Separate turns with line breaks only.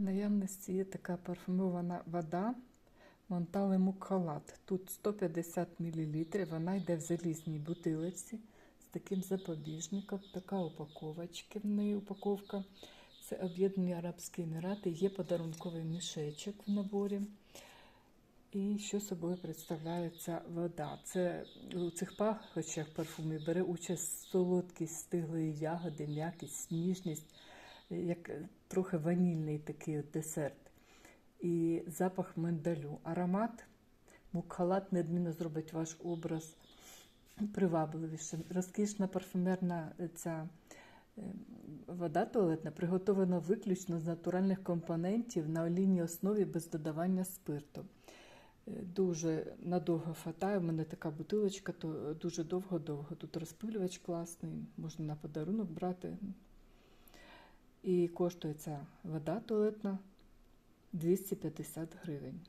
Наявності є така парфумована вода Монтале Мукхалат. Тут 150 мл. Вона йде в залізній бутилочці з таким запобіжником. Така упаковочка в неї упаковка. Це Об'єднані Арабські Емірати. Є подарунковий мішечок в наборі. І що собою представляє ця вода? Це у цих пахощах парфумів бере участь солодкість стиглої ягоди, м'якість, ніжність, як трохи ванільний такий от десерт. І запах миндалю. Аромат мукхалат неодмінно зробить ваш образ привабливішим. Розкішна парфюмерна ця е, вода туалетна приготована виключно з натуральних компонентів на олійній основі без додавання спирту. Е, Дуже надовго хватає. У мене така бутилочка, то дуже довго-довго. Тут розпилювач класний, можна на подарунок брати. І коштує ця вода туалетна 250 гривень.